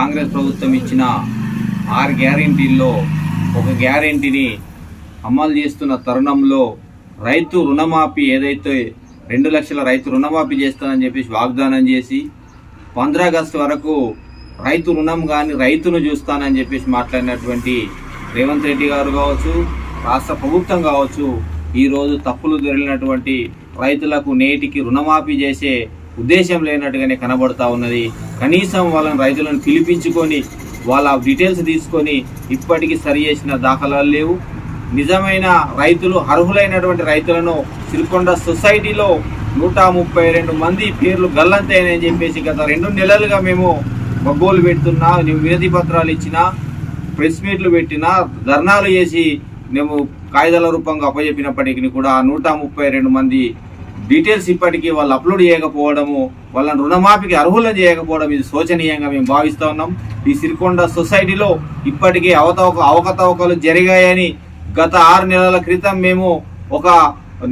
కాంగ్రెస్ ప్రభుత్వం ఇచ్చిన ఆరు గ్యారెంటీల్లో ఒక గ్యారెంటీని అమలు చేస్తున్న తరుణంలో రైతు రుణమాఫీ ఏదైతే రెండు లక్షల రైతు రుణమాఫీ చేస్తానని చెప్పేసి వాగ్దానం చేసి పంద్రా ఆగస్టు వరకు రైతు రుణం కానీ రైతును చూస్తానని చెప్పేసి మాట్లాడినటువంటి రేవంత్ రెడ్డి గారు కావచ్చు రాష్ట్ర ప్రభుత్వం కావచ్చు ఈరోజు తప్పులు దొరికినటువంటి రైతులకు నేటికి రుణమాఫీ చేసే ఉద్దేశం లేనట్టుగానే కనబడతా ఉన్నది. కనీసం వాళ్ళని రైతులను పిలిపించుకొని వాళ్ళ డీటెయిల్స్ తీసుకొని ఇప్పటికీ సరి చేసిన దాఖలాలు లేవు. నిజమైన రైతులు అర్హులైనటువంటి రైతులను సిరికొండ సొసైటీలో నూట ముప్పై రెండు మంది పేర్లు గల్లంతైనని చెప్పేసి గత రెండు నెలలుగా మేము బొగ్గోలు పెడుతున్నా వినతి పత్రాలు ఇచ్చినా ప్రెస్ మీట్లు పెట్టినా ధర్నాలు చేసి మేము కాగితాల రూపంగా అప్పచెప్పినప్పటికీ కూడా నూట ముప్పై రెండు మంది డీటెయిల్స్ ఇప్పటికీ వాళ్ళు అప్లోడ్ చేయకపోవడము వాళ్ళని రుణమాఫీకి అర్హులను చేయకపోవడం ఇది శోచనీయంగా మేము భావిస్తూ ఉన్నాం. ఈ సిరికొండ సొసైటీలో ఇప్పటికే అవతవక అవకతవకలు జరిగాయని గత ఆరు నెలల క్రితం మేము ఒక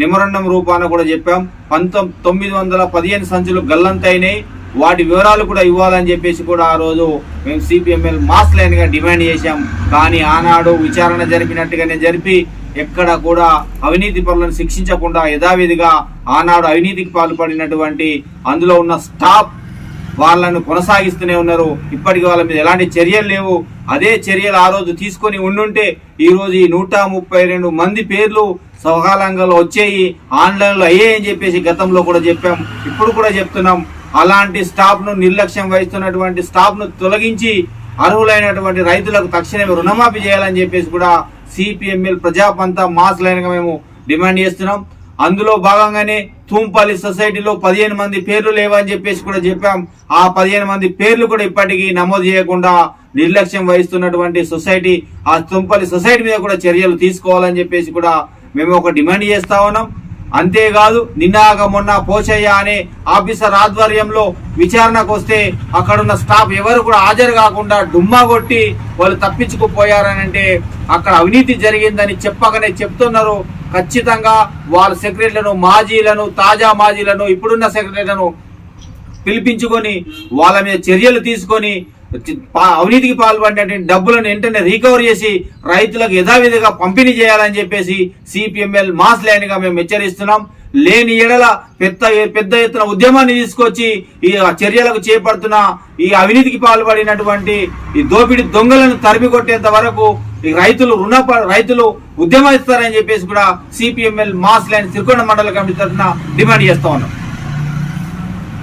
నిమరణం రూపాన కూడా చెప్పాం. పంతొమ్మిది తొమ్మిది వందల పదిహేను సంచులు గల్లంతైనాయి వాటి వివరాలు కూడా ఇవ్వాలని చెప్పేసి కూడా ఆ రోజు మేము సిపిఎంఎల్ మాస్ లైన్గా డిమాండ్ చేశాం. కానీ ఆనాడు విచారణ జరిపినట్టుగానే జరిపి ఎక్కడ కూడా అవినీతి పనులను శిక్షించకుండా యథావిధిగా ఆనాడు అవినీతికి పాల్పడినటువంటి అందులో ఉన్న స్టాఫ్ వాళ్ళను కొనసాగిస్తూనే ఉన్నారు. ఇప్పటికి వాళ్ళ మీద ఎలాంటి చర్యలు లేవు. అదే చర్యలు ఆ రోజు తీసుకొని ఉండుంటే ఈరోజు ఈ నూట ముప్పై రెండు మంది పేర్లు సకాలంగా వచ్చేయి ఆన్లైన్లో అయ్యాయని చెప్పేసి గతంలో కూడా చెప్పాం. ఇప్పుడు కూడా చెప్తున్నాం. అలాంటి స్టాఫ్ను నిర్లక్ష్యం వహిస్తున్నటువంటి స్టాఫ్ను తొలగించి అర్హులైనటువంటి రైతులకు తక్షణమే రుణమాఫీ చేయాలని చెప్పేసి కూడా సిపిఎంఎల్ ప్రజాపంత మాస్ లైన్గా మేము డిమాండ్ చేస్తున్నాం. అందులో భాగంగానే తూంపల్లి సొసైటీలో పదిహేను మంది పేర్లు లేవని చెప్పేసి కూడా చెప్పాం. ఆ పదిహేను మంది పేర్లు కూడా ఇప్పటికీ నమోదు చేయకుండా నిర్లక్ష్యం వహిస్తున్నటువంటి సొసైటీ ఆ తుంపల్లి సొసైటీ మీద కూడా చర్యలు తీసుకోవాలని చెప్పేసి కూడా మేము ఒక డిమాండ్ చేస్తా ఉన్నాం. అంతేకాదు నిన్నాక మొన్న పోచయ్య అనే ఆఫీసర్ ఆధ్వర్యంలో విచారణకు వస్తే అక్కడున్న స్టాఫ్ ఎవరు కూడా హాజరు కాకుండా డుమ్మా కొట్టి వాళ్ళు తప్పించుకుపోయారని అంటే అక్కడ అవినీతి జరిగిందని చెప్పకనే చెప్తున్నారు. ఖచ్చితంగా వాళ్ళ సెక్రటరీలను మాజీలను తాజా మాజీలను ఇప్పుడున్న సెక్రటరీలను పిలిపించుకొని వాళ్ళ మీద చర్యలు తీసుకొని అవినీతికి పాల్పడినటువంటి డబ్బులను వెంటనే రికవర్ చేసి రైతులకు యథావిధిగా పంపిణీ చేయాలని చెప్పేసి సిపిఎంఎల్ మాస్ లైన్గా మేము హెచ్చరిస్తున్నాం. లేని ఎడల పెద్ద పెద్ద ఎత్తున ఉద్యమాన్ని తీసుకొచ్చి ఈ చర్యలకు చేపడుతున్న ఈ అవినీతికి పాల్పడినటువంటి ఈ దోపిడి దొంగలను తరిమి కొట్టేంత వరకు ఈ రైతులు రుణ రైతులు ఉద్యమిస్తారని చెప్పేసి కూడా సిపిఎంఎల్ మాస్ లైన్ సిరికొండ మండల కమిటీ తరఫున డిమాండ్ చేస్తా ఉన్నాం.